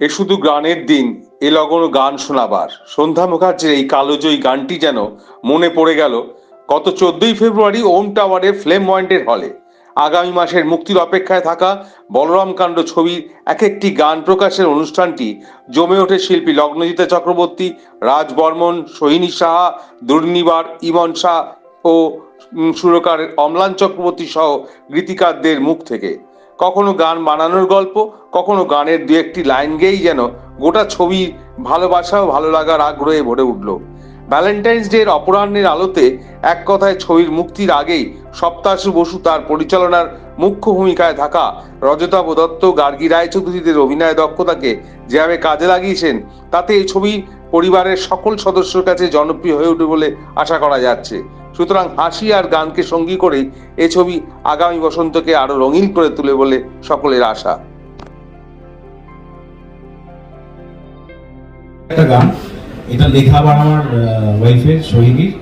এ শুধু গানের দিন, এ লগন গান শোনাবার। সন্ধ্যা মুখার্জির এই কালোজয়ী গানটি যেন মনে পড়ে গেল গত চোদ্দই ফেব্রুয়ারি ওম টাওয়ারের ফ্লেম পয়েন্টের হলে। আগামী মাসের মুক্তির অপেক্ষায় থাকা বলরাম কাণ্ড ছবির এক একটি গান প্রকাশের অনুষ্ঠানটি জমে ওঠে শিল্পী লগ্নজিতা চক্রবর্তী, রাজ বর্মন, সোহিনী সাহা, দুর্নিবার, ইমন শাহ ও সুরকার অম্লান চক্রবর্তী সহ গীতিকারদের মুখ থেকে। কখনো গান বানানোর গল্প, কখনো গানের দু একটি লাইন গেয়েই যেন গোটা ছবির ভালোবাসা ও ভালো লাগার আগ্রহে ভরে উঠল। ভ্যালেন্টাইন্স ডে এর অপরাহ্নের আলোতে এক কথায় ছবির মুক্তির আগেই সপ্তাশু বসু তার পরিচালনার মুখ্য ভূমিকায় থাকা রজতাভ দত্ত গার্গী রায়চৌধুরীদের অভিনয় দক্ষতাকে যেভাবে কাজে লাগিয়েছেন, তাতে এই ছবি পরিবারের সকল সদস্যর কাছে জনপ্রিয় হয়ে উঠবে বলে আশা করা যাচ্ছে। সুতরাং হাসি আর গানকে সঙ্গী করে এ ছবি আগামী বসন্তকে আরও রঙিন করে তুলে বলে সকলের আশা। একটা গান, এটা লেখা আবার আমার ওয়াইফের সোহিনীর।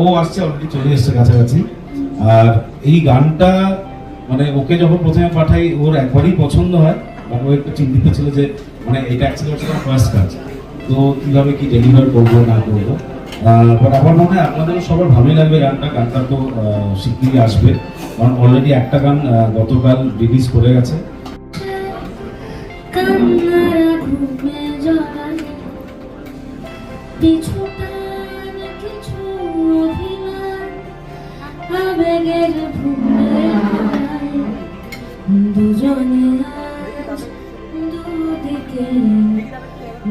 ও আসছে অলরেডি চলে এসছে কাছাকাছি। আর এই গানটা মানে ওকে যখন প্রথমে পাঠাই, ওর একবারই পছন্দ হয়। আর ও একটু চিন্তিত ছিল যে মানে এটা অ্যাকচুয়ালি ফার্স্ট কাজ। তো কীভাবে কি ডেলিভার করব, না করব? বাট আমার মনে হয় আপনাদেরও সবার ভালোই লাগবে গানটা। গানটা তো শিগগিরই আসবে। কারণ অলরেডি একটা গান গতকাল রিলিজ করে গেছে। দুজনে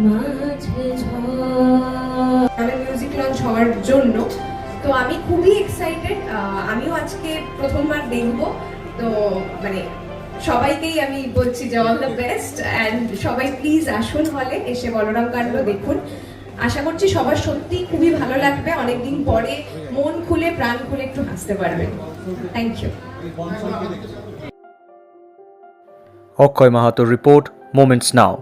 মাঝে ঝড়। হওয়ার জন্য। তো আমি খুবই এক্সাইটেড আমিও আজকে প্রথমবার দেখব। তো মানে সবাইকেই আমি বলছি যে অল দ্য বেস্ট অ্যান্ড সবাই প্লিজ আসুন হলে এসে বলরাম কাণ্ড দেখুন। আশা করছি সবার সত্যি খুবই ভালো লাগবে। অনেকদিন পরে মন খুলে প্রাণ খুলে একটু হাসতে পারবেন থ্যাংক ইউ অক্ষয় মাহাতোর রিপোর্ট মোমেন্টস নাও